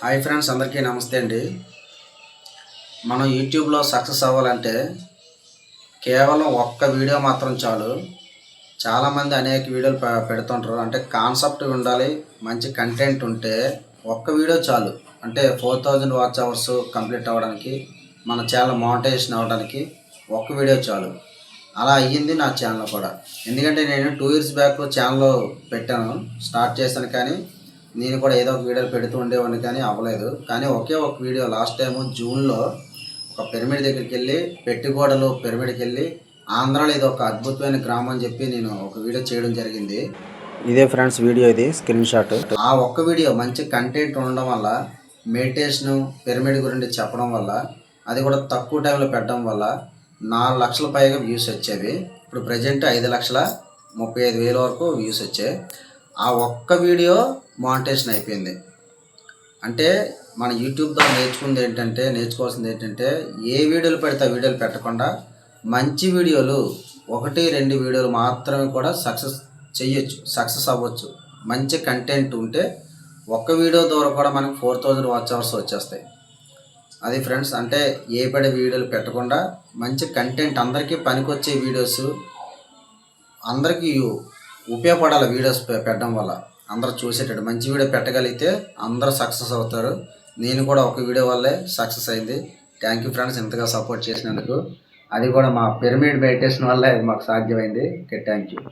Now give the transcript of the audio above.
Hi friends అందరికీ నమస్తే అండి. మనం యూట్యూబ్లో సక్సెస్ అవ్వాలంటే కేవలం ఒక్క వీడియో మాత్రం చాలు. చాలామంది అనేక వీడియోలు పెడుతుంటారు. అంటే కాన్సెప్ట్ ఉండాలి మంచి కంటెంట్ ఉంటే ఒక్క వీడియో చాలు. అంటే four thousand watch hours complete అవ్వడానికి మన ఛానల్ మోనిటైజేషన్ అవ్వడానికి ఒక్క వీడియో చాలు. అలా అయ్యింది నా ఛానల్ కూడా. ఎందుకంటే నేను టూ ఇయర్స్ బ్యాక్ ఛానల్ పెట్టాను స్టార్ట్ చేశాను కానీ నేను కూడా ఏదో ఒక వీడియోలు పెడుతూ ఉండేవాడిని కానీ అవ్వలేదు. కానీ ఒకే ఒక వీడియో లాస్ట్ టైము జూన్లో ఒక పిరమిడ్ దగ్గరికి వెళ్ళి పెట్టిగోడలు పిరమిడ్కి వెళ్ళి ఆంధ్రాలో ఇది ఒక అద్భుతమైన గ్రామం అని చెప్పి నేను ఒక వీడియో చేయడం జరిగింది. ఇదే ఫ్రెండ్స్ వీడియో ఇది స్క్రీన్ షాట్. ఆ ఒక్క వీడియో మంచి కంటెంట్ ఉండడం వల్ల మెడిటేషను పిరమిడ్ గురించి చెప్పడం వల్ల అది కూడా తక్కువ టైంలో పెట్టడం వల్ల నాలుగు లక్షల పైగా వ్యూస్ వచ్చేవి. ఇప్పుడు ప్రజెంట్ ఐదు లక్షల ముప్పై ఐదు వేల వరకు వ్యూస్ వచ్చాయి. ఆ ఒక్క వీడియో మానిటేషన్ అయిపోయింది. అంటే మన యూట్యూబ్లో నేర్చుకుంది ఏంటంటే నేర్చుకోవాల్సింది ఏంటంటే ఏ వీడియోలు పెడితే ఆ వీడియోలు పెట్టకుండా మంచి వీడియోలు ఒకటి రెండు వీడియోలు మాత్రమే కూడా సక్సెస్ చేయొచ్చు సక్సెస్ అవ్వచ్చు. మంచి కంటెంట్ ఉంటే ఒక్క వీడియో ద్వారా కూడా మనకు ఫోర్ థౌజండ్ వాచ్ అవర్స్ వచ్చేస్తాయి. అది ఫ్రెండ్స్ అంటే ఏ పడే వీడియోలు పెట్టకుండా మంచి కంటెంట్ అందరికీ పనికొచ్చే వీడియోస్ అందరికీ ఉపయోగపడాలి వీడియోస్ పెట్టడం వల్ల. అందరూ చూసేటట్టు. మంచి వీడియో పెట్టగలిగితే అందరూ సక్సెస్ అవుతారు. నేను కూడా ఒక వీడియో వల్లే సక్సెస్ అయింది. థ్యాంక్ యూ ఫ్రెండ్స్ ఇంతగా సపోర్ట్ చేసినందుకు. అది కూడా మా పిరమిడ్ మెడిటేషన్ వల్లే మాకు సాధ్యమైంది. Okay thank you.